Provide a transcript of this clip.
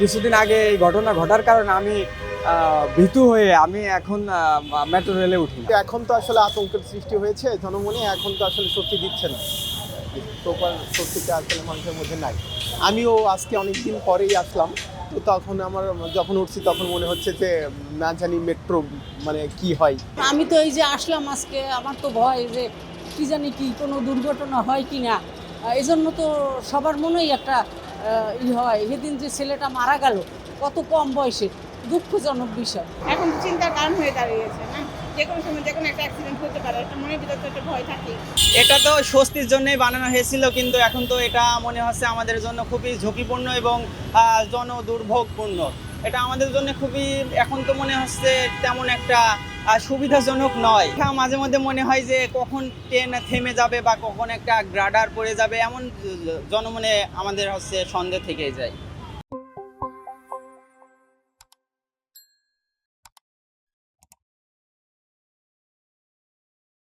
কিছুদিন আগে এই ঘটনা ঘটার কারণে আমি ভীতু হয়ে আমি এখন মেট্রো রেলে উঠি। এখন তো আসলে আতঙ্কের সৃষ্টি হয়েছে জনমনে এখন তো আসলে সত্যি দিচ্ছে না। প্রপার সত্যিটা আসলে মানুষের মধ্যে নাই। আমিও আজকে অনেক দিন পরেই আসলাম তো তখন আমার যখন উঠছি তখন মনে হচ্ছে যে না জানি মেট্রো মানে কি হয়। আমি তো এই যে আসলাম আজকে আমার তো ভয় যে কি জানি কি কোনো দুর্ঘটনা হয় কি না এই জন্য তো সবার মনেই একটা ই হয়। সেদিন যে ছেলেটা মারা গেল কত কম বয়সে? দুঃখজনক বিষয়। এখন চিন্তার কারণ হয়ে দাঁড়িয়েছে না? যে কোনো সময় যে কোনো একটা অ্যাক্সিডেন্ট হতে পারে একটা মনের ভিতরে তো একটা ভয় থাকে। এটা তো স্বস্তির জন্যই বানানো হয়েছিল কিন্তু এখন তো এটা মনে হচ্ছে আমাদের জন্য খুবই ঝুঁকিপূর্ণ এবং আহ, জনদুর্ভোগপূর্ণ। এটা আমাদের জন্য খুবই এখন তো মনে হচ্ছে তেমন একটা সুবিধাজনক নয়। এটা মাঝে মধ্যে মনে হয় যে কখন ট্রেন থেমে যাবে বা কখন একটা গ্রাডার পড়ে যাবে, এমন জনমনে আমাদের হচ্ছে সন্দেহ থেকে যায়।